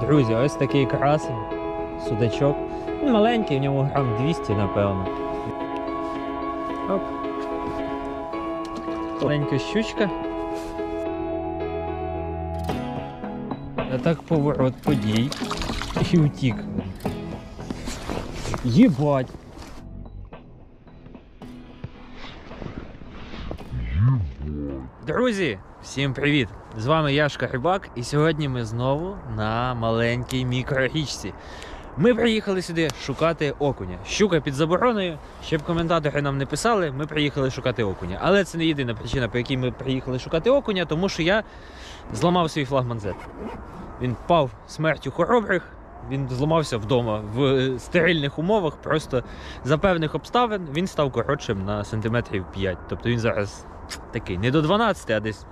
Друзі, ось такий красень, судачок. Він маленький, в ньому грам 200, напевно. Оп. Маленька щучка. А так поворот подій. І утік. Єбать. Друзі, всім привіт! З вами Яшка Рибак, і сьогодні ми знову на маленькій мікрорічці. Ми приїхали сюди шукати окуня. Щука під забороною. Щоб коментатори нам не писали, ми приїхали шукати окуня. Але це не єдина причина, по якій ми приїхали шукати окуня, тому що я зламав свій флагман Z. Він пав смертю хоробрих. Він зламався вдома в стерильних умовах, просто за певних обставин він став коротшим на сантиметрів 5. Тобто він зараз такий не до 12, а десь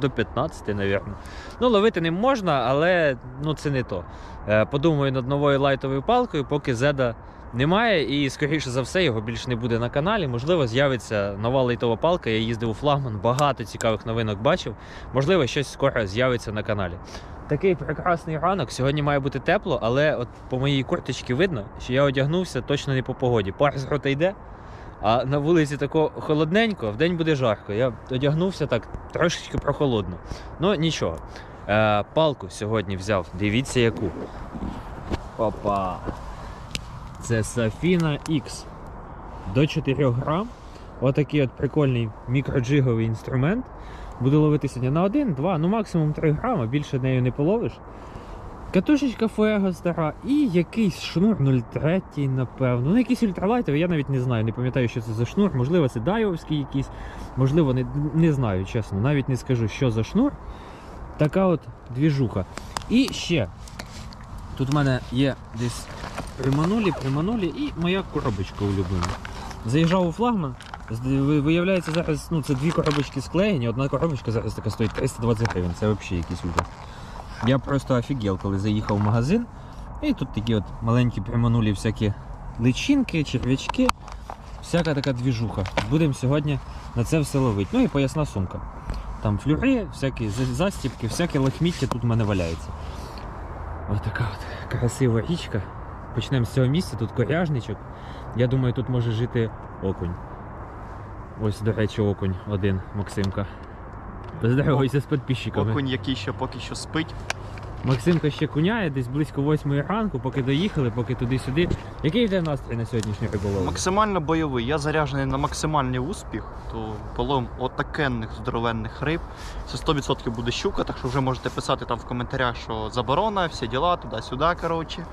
до 15, напевно. Ну, ловити не можна, але ну, це не то. Е, Подумаю над новою лайтовою палкою, поки зеда немає, і, скоріше за все, його більше не буде на каналі. Можливо, з'явиться нова лайтова палка. Я їздив у флагман, багато цікавих новинок бачив. Можливо, щось скоро з'явиться на каналі. Такий прекрасний ранок. Сьогодні має бути тепло, але от по моїй курточці видно, що я одягнувся точно не по погоді. Пар з рота йде, а на вулиці тако холодненько, в день буде жарко. Я одягнувся так трошечки прохолодно. Ну нічого. Е, палку сьогодні взяв. Дивіться яку. Опа. Це Safina X. До 4 грам. Отакий от прикольний мікроджиговий інструмент. Буду ловити сьогодні на 1, 2, ну максимум 3 грама, більше нею не половиш. Катушечка Фуего стара і якийсь шнур 03, напевно. Ну, якийсь ультралайтовий, я навіть не знаю, не пам'ятаю, що це за шнур. Можливо, це дайовський якийсь, можливо, не, не знаю, чесно. Навіть не скажу, що за шнур. Така от двіжуха. І ще. Тут в мене є десь приманулі, приманулі і моя коробочка улюблена. Заїжджав у флагман. Виявляється, зараз ну, це дві коробочки склеєні, одна коробочка зараз така стоїть 320 гривень. Це взагалі якийсь ужас. Я просто офігел, коли заїхав в магазин. І тут такі от маленькі приманулі всякі личинки, черв'ячки, всяка така двіжуха. Будемо сьогодні на це все ловити. Ну і поясна сумка. Там флюри, всякі за- застібки, всяке лахміття тут в мене валяється. Ось така от красива річка. Почнемо з цього місця, тут коряжничок. Я думаю, тут може жити окунь. Ось, до речі, окунь один, Максимка. Поздоровайся з підписчиками. Окунь, який ще поки що спить. Максимка ще куняє десь близько 8 ранку, поки доїхали, поки туди-сюди. Який тебе настрій на сьогоднішню риболовлю? Максимально бойовий. Я заряджений на максимальний успіх, то полом отакенних здоровенних риб. Це 100% буде щука, так що вже можете писати там в коментарях, що заборона, всі діла, туди-сюди, коротше.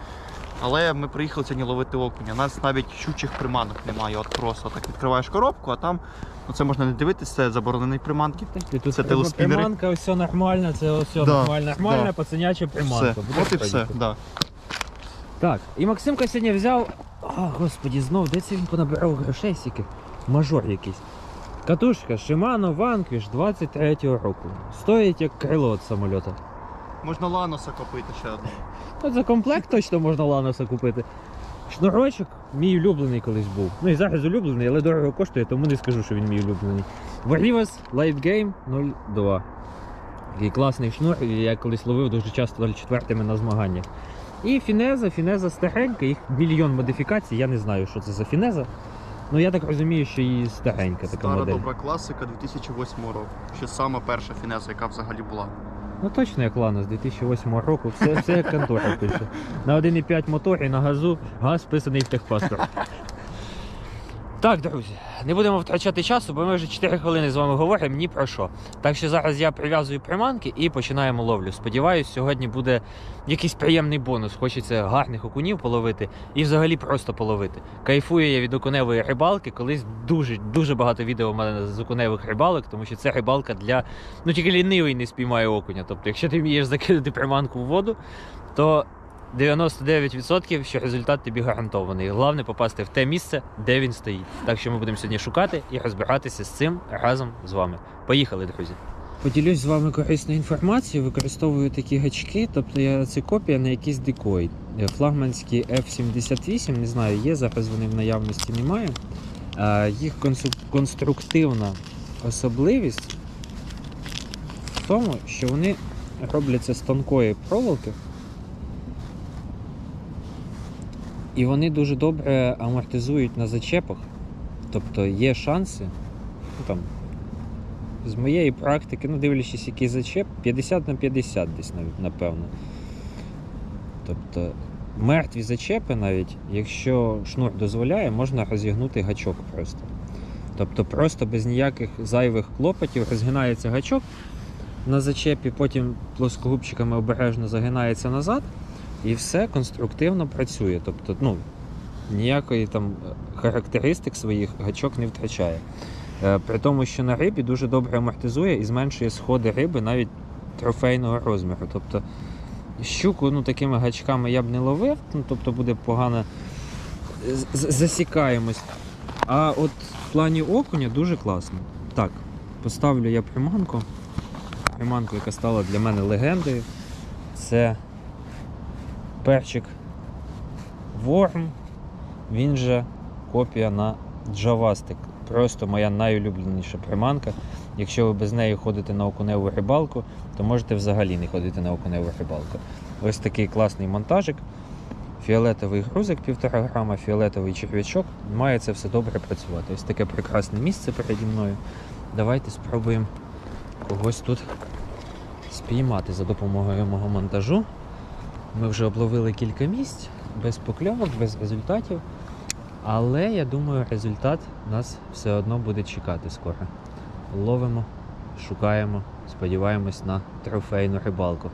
Але ми приїхали сьогодні ловити окуня. У нас навіть щучих приманок немає. От просто так відкриваєш коробку, а там ну це можна не дивитися, це заборонений приманки. Ти тут Це телеспінери. приманка, все нормально, це все Да, нормально, нормальна да. пацаняча приманка. Все, Буде от і все. Да. Так, і Максимка сьогодні взяв. А, господі, знов, де це він понабирав грошей стільки? Мажор якийсь. Катушка Shimano Vanquish 23-го року. Стоїть як крило від самольота. Можна ланоса купити ще одного. Ну, за комплект точно можна ланоса купити. Шнурочок мій улюблений колись був. Ну і зараз улюблений, але дорого коштує, тому не скажу, що він мій улюблений. Varivas Light Game 02. Такий класний шнур, я колись ловив дуже часто 04 на змаганнях. І фінеза, фінеза старенька, їх мільйон модифікацій, я не знаю, що це за фінеза. Ну я так розумію, що її старенька така Стара модель. добра класика 2008 року. Ще сама перша фінеза, яка взагалі була. Ну точно як Лана з 2008 року, все, все як контора пише. На 1,5 моторі, на газу, газ вписаний в техпаспорт. Так, друзі, не будемо втрачати часу, бо ми вже 4 хвилини з вами говоримо ні про що. Так що зараз я прив'язую приманки і починаємо ловлю. Сподіваюсь, сьогодні буде якийсь приємний бонус. Хочеться гарних окунів половити і взагалі просто половити. Кайфую я від окуневої рибалки. Колись дуже дуже багато відео в мене з окуневих рибалок, тому що це рибалка для ну тільки лінивий не спіймає окуня. Тобто, якщо ти вмієш закинути приманку в воду, то 99% що результат тобі гарантований. Головне попасти в те місце, де він стоїть. Так що ми будемо сьогодні шукати і розбиратися з цим разом з вами. Поїхали, друзі. Поділюсь з вами корисною інформацією. Використовую такі гачки, тобто я це копія на якийсь декой. Е, Флагманські F78, не знаю, є зараз вони в наявності немає. Їх конструктивна особливість в тому, що вони робляться з тонкої проволоки. І вони дуже добре амортизують на зачепах. Тобто є шанси, ну там, з моєї практики, ну дивлячись, який зачеп, 50 на 50 десь навіть, напевно. Тобто мертві зачепи навіть, якщо шнур дозволяє, можна розігнути гачок просто. Тобто просто без ніяких зайвих клопотів розгинається гачок на зачепі, потім плоскогубчиками обережно загинається назад, і все конструктивно працює. Тобто, ну, ніякої там е, характеристик своїх гачок не втрачає. Е, При тому, що на рибі дуже добре амортизує і зменшує сходи риби навіть трофейного розміру. Тобто щуку ну, такими гачками я б не ловив, ну, тобто буде погано засікаємось. А от в плані окуня дуже класно. Так, поставлю я приманку. Приманку, яка стала для мене легендою. Це перчик Ворм. Він же копія на Джавастик. Просто моя найулюбленіша приманка. Якщо ви без неї ходите на окуневу рибалку, то можете взагалі не ходити на окуневу рибалку. Ось такий класний монтажик. Фіолетовий грузик 1,5 грама, фіолетовий черв'ячок. Має це все добре працювати. Ось таке прекрасне місце переді мною. Давайте спробуємо когось тут спіймати за допомогою мого монтажу. Ми вже обловили кілька місць без покльовок, без результатів. Але я думаю, результат нас все одно буде чекати скоро. Ловимо, шукаємо, сподіваємось на трофейну рибалку.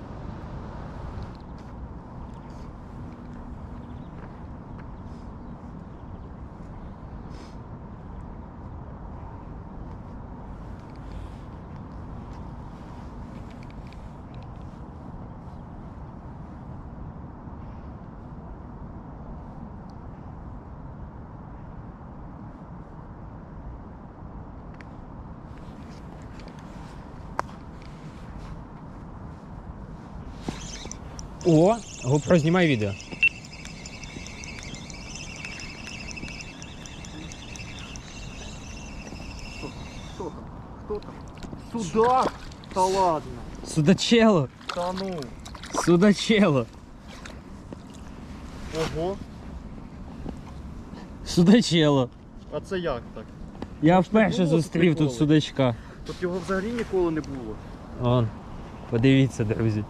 О, GoPro, знімай відео. Хто там? Хто там? Судак! Та ладно. Судачело! Та ну. Судачело! Ого. Судачело! А це як так? Я вперше було зустрів тут приколи? судачка. Тут його взагалі ніколи не було. Он, подивіться, друзі.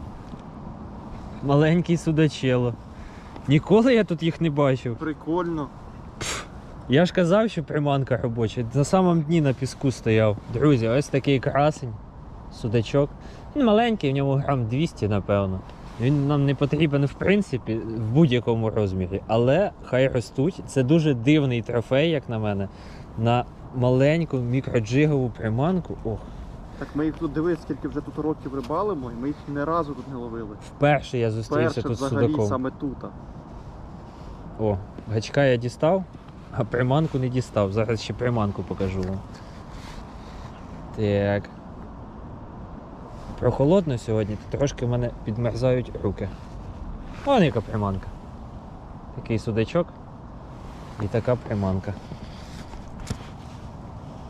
Маленький судачело. Ніколи я тут їх не бачив. Прикольно. Я ж казав, що приманка робоча. На самому дні на піску стояв. Друзі, ось такий красень, судачок. Він маленький, в ньому грам 200, напевно. Він нам не потрібен в принципі в будь-якому розмірі, але хай ростуть. Це дуже дивний трофей, як на мене, на маленьку мікроджигову приманку. Ох, Так ми їх тут дивись, скільки вже тут років рибалимо, і ми їх ні разу тут не ловили. вперше я зустрівся Перше тут з взагалі судаком. саме тут. О, гачка я дістав, а приманку не дістав. Зараз ще приманку покажу вам. Так. Прохолодно сьогодні, то трошки в мене підмерзають руки. Вон яка приманка. Такий судачок і така приманка.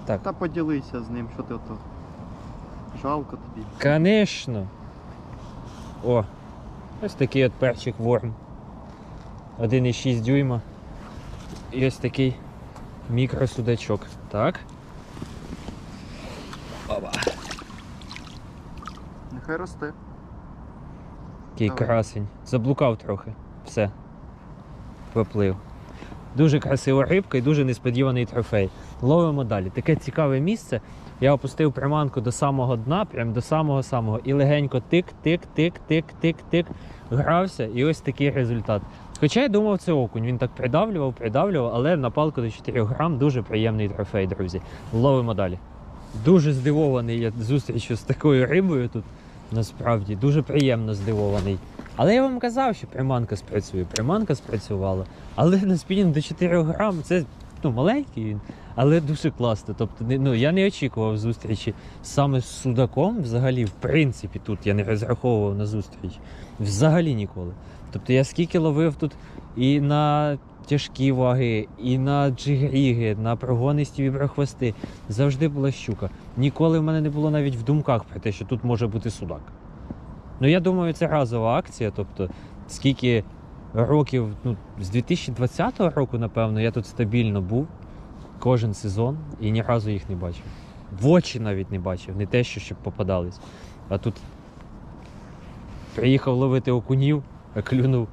Так, Та поділися з ним, що ти ото. Жалко тобі. Конечно. О, ось такий от перчик ворм. 1,6 дюйма. І ось такий мікросудачок. Так. Опа. Нехай росте. Який Давай. красень. Заблукав трохи. Все. Поплив. Дуже красива рибка і дуже несподіваний трофей. Ловимо далі. Таке цікаве місце. Я опустив приманку до самого дна, прям до самого самого, і легенько тик, тик, тик, тик, тик, тик. Грався, і ось такий результат. Хоча я думав, це окунь. Він так придавлював, придавлював, але на палку до 4 грам дуже приємний трофей, друзі. Ловимо далі. Дуже здивований я зустрічю з такою рибою тут. Насправді дуже приємно здивований. Але я вам казав, що приманка спрацює. Приманка спрацювала. Але на спінінг до 4 грам це ну, маленький він, але дуже класно. Тобто, ну, я не очікував зустрічі саме з судаком. Взагалі, в принципі, тут я не розраховував на зустріч. Взагалі ніколи. Тобто я скільки ловив тут і на тяжкі ваги, і на джигріги, на прогонисті віброхвости. Завжди була щука. Ніколи в мене не було навіть в думках про те, що тут може бути судак. Ну я думаю, це разова акція. Тобто, скільки років, ну, з 2020 року, напевно, я тут стабільно був кожен сезон і ні разу їх не бачив. В очі навіть не бачив, не те, що щоб попадались. А тут приїхав ловити окунів, а клюнув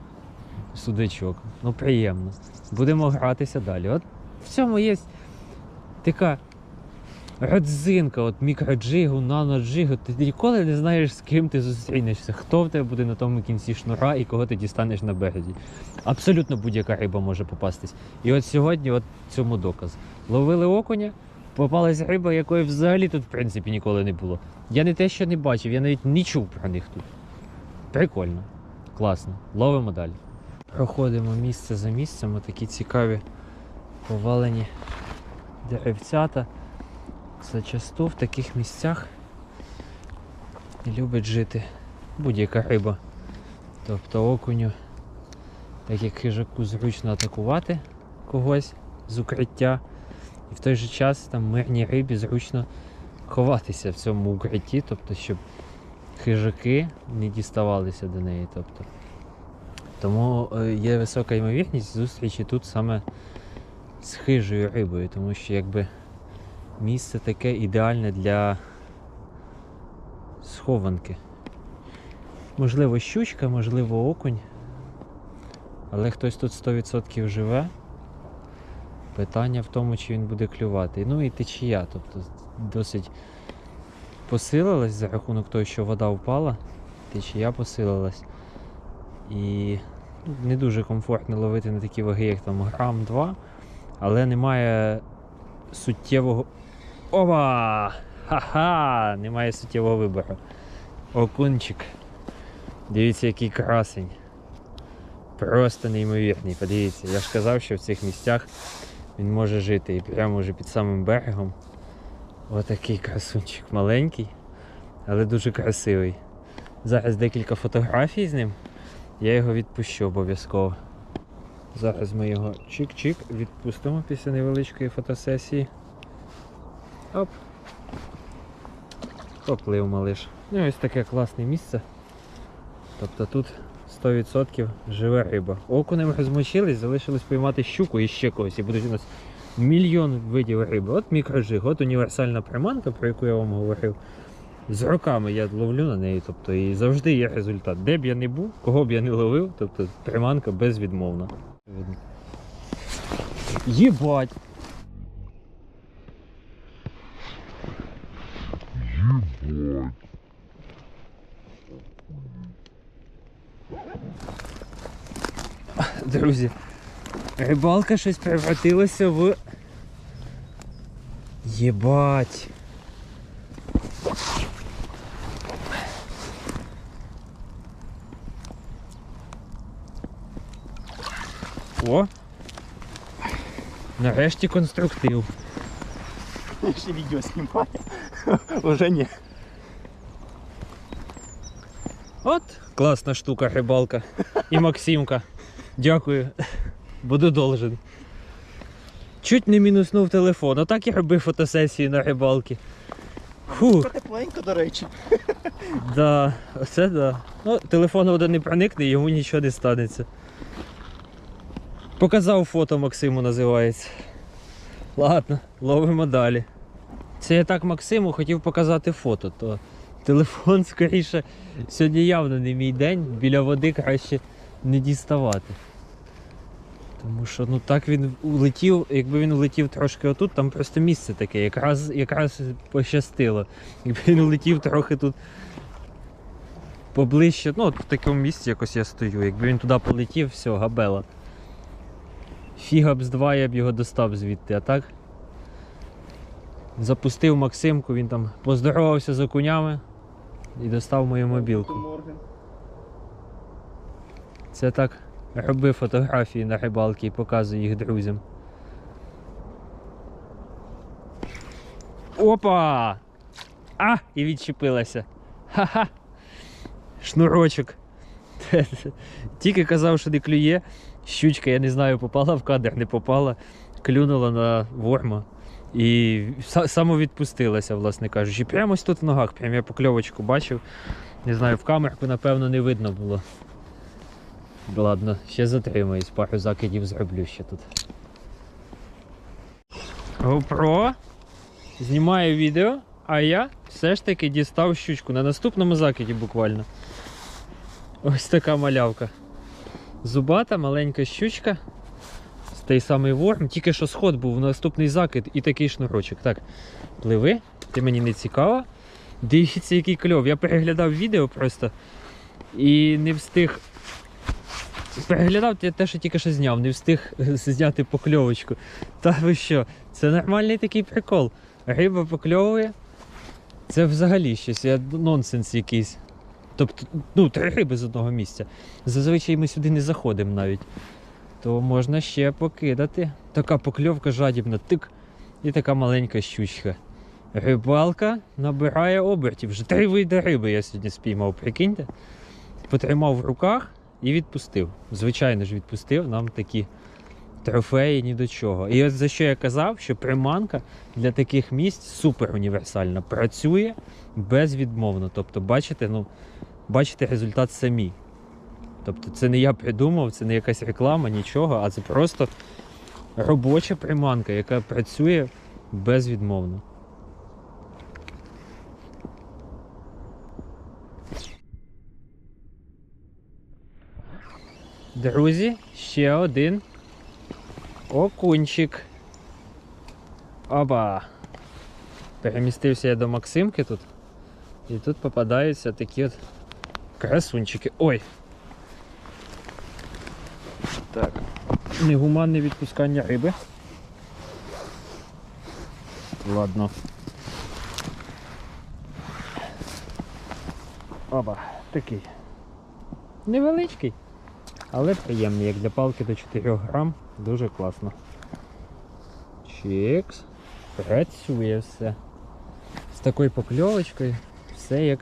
судачок. Ну, приємно. Будемо гратися далі. От в цьому є така родзинка, от мікроджигу, наноджигу. Ти ніколи не знаєш, з ким ти зустрінешся, хто в тебе буде на тому кінці шнура і кого ти дістанеш на березі. Абсолютно будь-яка риба може попастись. І от сьогодні от цьому доказ. Ловили окуня, попалась риба, якої взагалі тут, в принципі, ніколи не було. Я не те, що не бачив, я навіть не чув про них тут. Прикольно, класно. Ловимо далі. Проходимо місце за місцем, такі цікаві повалені деревцята. Зачасту в таких місцях любить жити будь-яка риба. Тобто окуню, так як хижаку зручно атакувати когось з укриття, і в той же час там мирній рибі зручно ховатися в цьому укритті, тобто, щоб хижаки не діставалися до неї. Тобто. Тому е, є висока ймовірність зустрічі тут саме з хижою рибою, тому що якби місце таке ідеальне для схованки. Можливо, щучка, можливо, окунь. Але хтось тут 100% живе. Питання в тому, чи він буде клювати. Ну і течія, тобто досить посилилась за рахунок того, що вода впала, течія посилилась. І ну, не дуже комфортно ловити на такі ваги, як там грам 2, але немає суттєвого. Ова! Ха-ха! Немає суттєвого вибору. Окунчик. Дивіться, який красень. Просто неймовірний. Подивіться, я ж казав, що в цих місцях він може жити. І прямо вже під самим берегом. Отакий красунчик маленький, але дуже красивий. Зараз декілька фотографій з ним. Я його відпущу обов'язково. Зараз ми його чик-чик відпустимо після невеличкої фотосесії. Оп. Поплив малиш. Ну ось таке класне місце. Тобто тут 100% живе риба. Окунем розмочились, залишилось поймати щуку і ще когось. І будуть у нас мільйон видів риби. От мікрожиг, от універсальна приманка, про яку я вам говорив. З роками я ловлю на неї, тобто і завжди є результат. Де б я не був, кого б я не ловив, тобто приманка безвідмовна. Єбать! Друзі, рибалка щось превратилася в. Єбать. О! Нарешті конструктив. Я ще відео знімаю. Уже ні. От класна штука рибалка. І Максимка. Дякую. Буду должен. Чуть не мінуснув телефон. Отак я робив фотосесії на рибалки. Фу, Тепленько, до речі. да, оце да. Ну, телефон один не проникне, йому нічого не станеться. Показав фото Максиму називається. Ладно, ловимо далі. Це я так Максиму хотів показати фото, то телефон скоріше сьогодні явно не мій день, біля води краще не діставати. Тому що ну так він улетів, якби він улетів трошки отут, там просто місце таке, якраз, якраз пощастило. Якби він улетів трохи тут поближче, ну от в такому місці якось я стою. Якби він туди полетів, все, габела. Фіга б з два я б його достав звідти, а так. Запустив Максимку, він там поздоровався з окунями і достав мою мобілку. Це так робив фотографії на рибалки і показую їх друзям. Опа! А! І відчепилася. Ха-ха! Шнурочок. Тільки казав, що не клює. Щучка, я не знаю, попала в кадр, не попала, клюнула на ворма. І самовідпустилася, власне кажучи. Прямо ось тут в ногах, прямо я покльовочку бачив. Не знаю, в камерку, напевно, не видно було. Ладно, ще затримаюсь, пару закидів зроблю ще тут. GoPro знімає відео, а я все ж таки дістав щучку на наступному закиді буквально. Ось така малявка. Зубата, маленька щучка. Той самий ворм, тільки що сход був наступний закид і такий шнурочок. Так, пливи, ти мені не цікаво. Дивіться, який кльов. Я переглядав відео просто і не встиг. Переглядав те- що тільки що зняв, не встиг зняти покльовочку. Та ви що? Це нормальний такий прикол. Риба покльовує. Це взагалі щось, я, нонсенс якийсь. Тобто, ну, три риби з одного місця. Зазвичай ми сюди не заходимо навіть. То можна ще покидати. Така покльовка жадібна, тик. І така маленька щучка. Рибалка набирає обертів. Вже три види риби я сьогодні спіймав, прикиньте. Потримав в руках і відпустив. Звичайно ж, відпустив нам такі трофеї ні до чого. І от за що я казав, що приманка для таких місць супер універсальна. Працює безвідмовно. Тобто, бачите, ну, бачите результат самі. Тобто, це не я придумав, це не якась реклама, нічого, а це просто робоча приманка, яка працює безвідмовно. Друзі, ще один окунчик. Оба. Перемістився я до Максимки тут. І тут попадаються такі от красунчики. Ой! Так. Негуманне відпускання риби. Ладно. Оба, такий. Невеличкий, але приємний, як для палки до 4 грам, дуже класно. Чікс. Працює все. З такою покльовочкою все як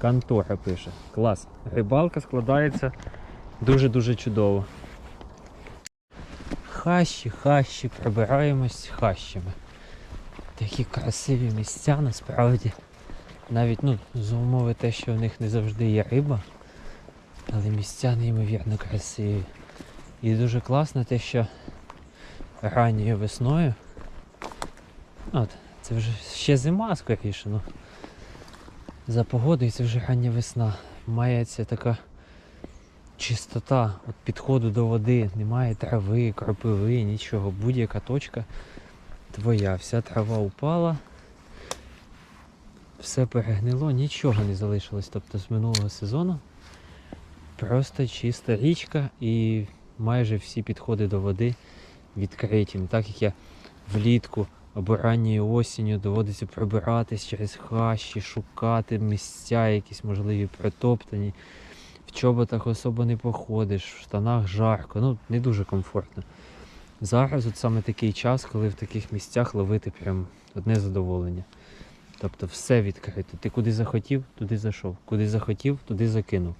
контора пише. Клас. Рибалка складається дуже-дуже чудово. Хащі, хащі, пробираємось хащами. Такі красиві місця насправді. Навіть ну, з умови те, що в них не завжди є риба, але місця неймовірно красиві. І дуже класно те, що ранньою весною. От, це вже ще зима скоріше, ну. За погодою це вже рання весна. Мається така чистота от підходу до води, немає трави, кропиви, нічого. Будь-яка точка твоя. Вся трава упала, все перегнило, нічого не залишилось. Тобто з минулого сезону просто чиста річка і майже всі підходи до води відкриті. Не так як я влітку або ранньою осінню доводиться пробиратись через хащі, шукати місця, якісь можливі притоптані. В чоботах особо не походиш, в штанах жарко, ну не дуже комфортно. Зараз от саме такий час, коли в таких місцях ловити прям одне задоволення. Тобто все відкрито. Ти куди захотів, туди зайшов. Куди захотів, туди закинув.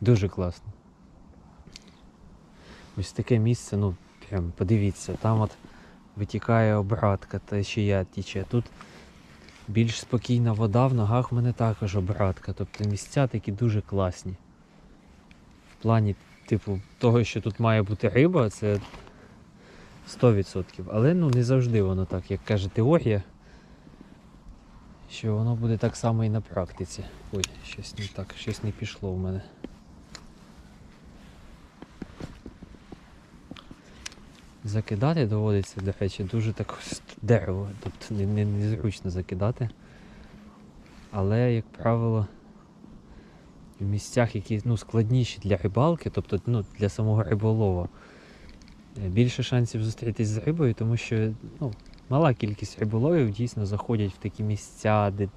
Дуже класно. Ось таке місце, ну прям подивіться, там от витікає обратка, та ще я тіче. Тут більш спокійна вода, в ногах в мене також обратка. Тобто місця такі дуже класні. В плані, типу, того, що тут має бути риба, це 100%. Але ну не завжди воно так, як каже теорія. Що воно буде так само і на практиці. Ой, щось не так, щось не пішло в мене. Закидати доводиться, до речі, дуже так дерево, тобто не, не, незручно закидати. Але, як правило, в місцях, які ну, складніші для рибалки, тобто ну, для самого риболова, е, більше шансів зустрітись з рибою, тому що ну, мала кількість риболовів дійсно заходять в такі місця, де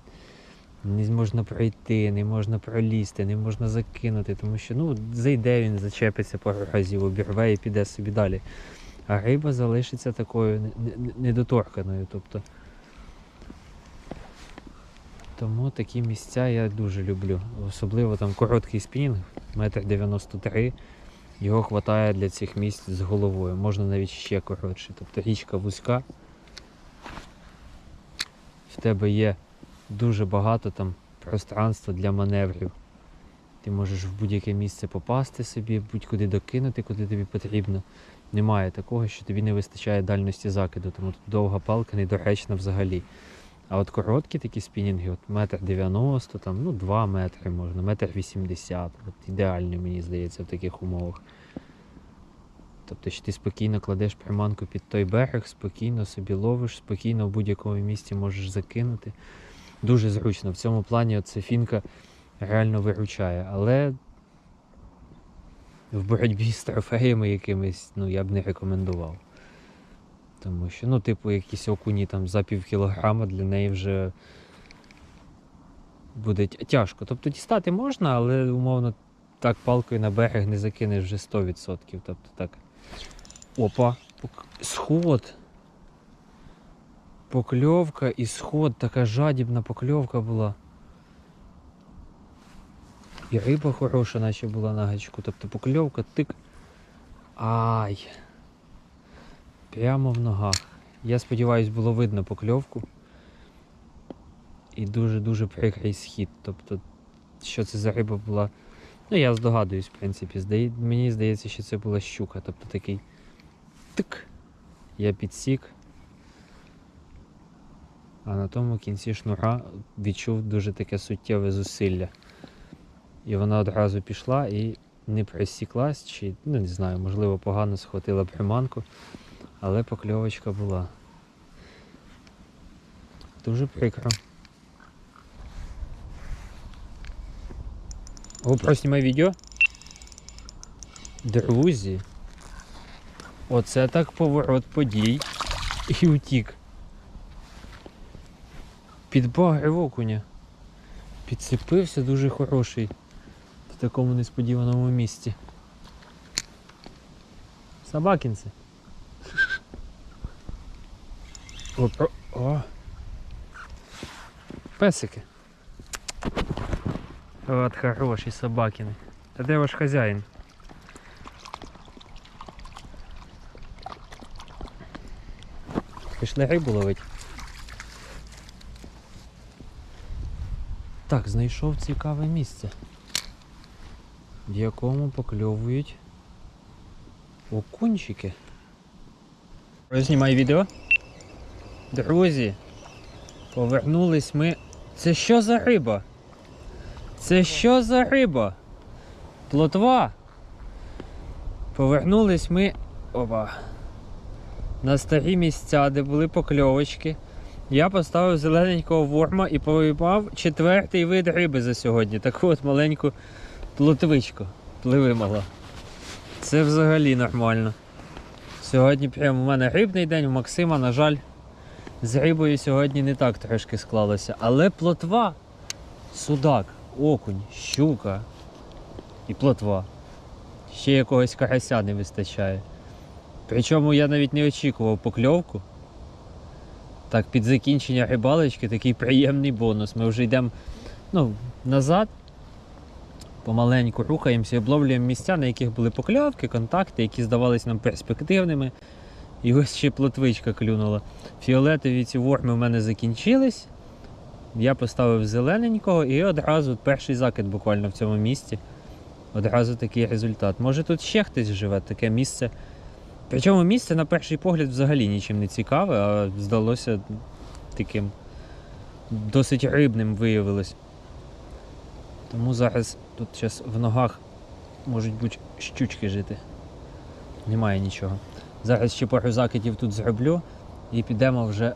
не можна пройти, не можна пролізти, не можна закинути, тому що ну, зайде він, зачепиться пару разів, обірве і піде собі далі. А риба залишиться такою не- не- недоторканою. Тобто. Тому такі місця я дуже люблю. Особливо там короткий спінінг, метр 93. Його вистачає для цих місць з головою. Можна навіть ще коротше. Тобто річка вузька. В тебе є дуже багато там пространства для маневрів. Ти можеш в будь-яке місце попасти собі, будь-куди докинути, куди тобі потрібно. Немає такого, що тобі не вистачає дальності закиду, тому тут довга палка недоречна взагалі. А от короткі такі спінінги, от метр 90, там, ну 2 метри можна, метр 80. От ідеальні, мені здається, в таких умовах. Тобто, що ти спокійно кладеш приманку під той берег, спокійно собі ловиш, спокійно в будь-якому місці можеш закинути. Дуже зручно. В цьому плані ця фінка реально виручає. Але в боротьбі з трофеями якимись, ну, я б не рекомендував. Тому що, ну, типу, якісь окуні там за пів кілограма для неї вже буде тяжко. Тобто дістати можна, але умовно так палкою на берег не закинеш вже 100%. Тобто так. Опа, сход. Покльовка і сход, така жадібна покльовка була. І риба хороша, наче була на гачку. Тобто покльовка, тик. Ай. Прямо в ногах. Я сподіваюсь, було видно покльовку. І дуже-дуже прикрий схід. Тобто, що це за риба була. Ну, я здогадуюсь, в принципі. Здає... Мені здається, що це була щука. Тобто такий тик. Я підсік. А на тому кінці шнура відчув дуже таке суттєве зусилля. І вона одразу пішла і не присіклась, чи ну не знаю, можливо, погано схватила приманку, але покльовочка була. Дуже прикро. GoPro знімай відео. Друзі. Оце так поворот подій. І утік. Підбагрив окуня. Підцепився дуже хороший такому несподіваному місці. Собакінці. О, о. Песики. От хороші собакіни. А де ваш хазяїн? Пішли рибу ловить. Так, знайшов цікаве місце, в якому покльовують окунчики. Знімай відео. Друзі, повернулись ми. Це що за риба? Це що за риба? Плотва. Повернулись ми. Опа. На старі місця, де були покльовочки. Я поставив зелененького ворма і поймав четвертий вид риби за сьогодні. Таку от маленьку плотвичку. Пливи мала. Це взагалі нормально. Сьогодні прямо у мене рибний день, у Максима, на жаль, з рибою сьогодні не так трошки склалося. Але плотва, судак, окунь, щука і плотва. Ще якогось карася не вистачає. Причому я навіть не очікував покльовку. Так, під закінчення рибалочки такий приємний бонус. Ми вже йдемо ну, назад, помаленьку рухаємося і обловлюємо місця, на яких були покльовки, контакти, які здавались нам перспективними. І ось ще плотвичка клюнула. Фіолетові ці ворми в мене закінчились. Я поставив зелененького і одразу перший закид буквально в цьому місці. Одразу такий результат. Може тут ще хтось живе, таке місце. Причому місце на перший погляд взагалі нічим не цікаве, а здалося таким досить рибним виявилось. Тому зараз тут зараз в ногах можуть бути щучки жити. Немає нічого. Зараз ще пару закидів тут зроблю і підемо вже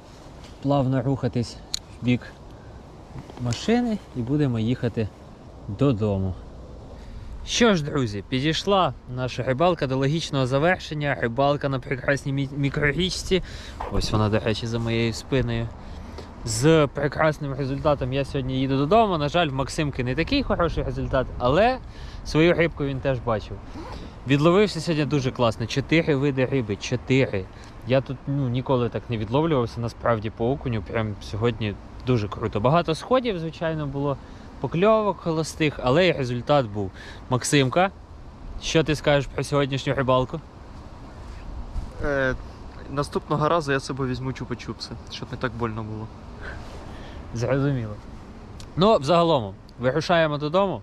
плавно рухатись в бік машини і будемо їхати додому. Що ж, друзі, підійшла наша рибалка до логічного завершення. Рибалка на прекрасній мі- мікрорічці. Ось вона, до речі, за моєю спиною. З прекрасним результатом я сьогодні їду додому. На жаль, в Максимки не такий хороший результат, але свою рибку він теж бачив. Відловився сьогодні дуже класно. Чотири види риби. Чотири. Я тут ну, ніколи так не відловлювався, насправді по окуню. Прям сьогодні дуже круто. Багато сходів, звичайно, було покльовок холостих, але і результат був. Максимка, що ти скажеш про сьогоднішню рибалку? Е, наступного разу я з візьму чупа-чупси, щоб не так больно було. Зрозуміло. Ну, взагалом, вирушаємо додому.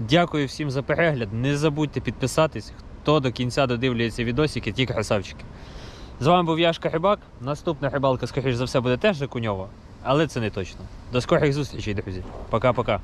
Дякую всім за перегляд. Не забудьте підписатись. Хто до кінця додивлюється відосики, ті красавчики. З вами був Яшка Рибак. Наступна рибалка, скоріш за все, буде теж Жакуньова, але це не точно. До скорих зустрічей, друзі. Пока-пока.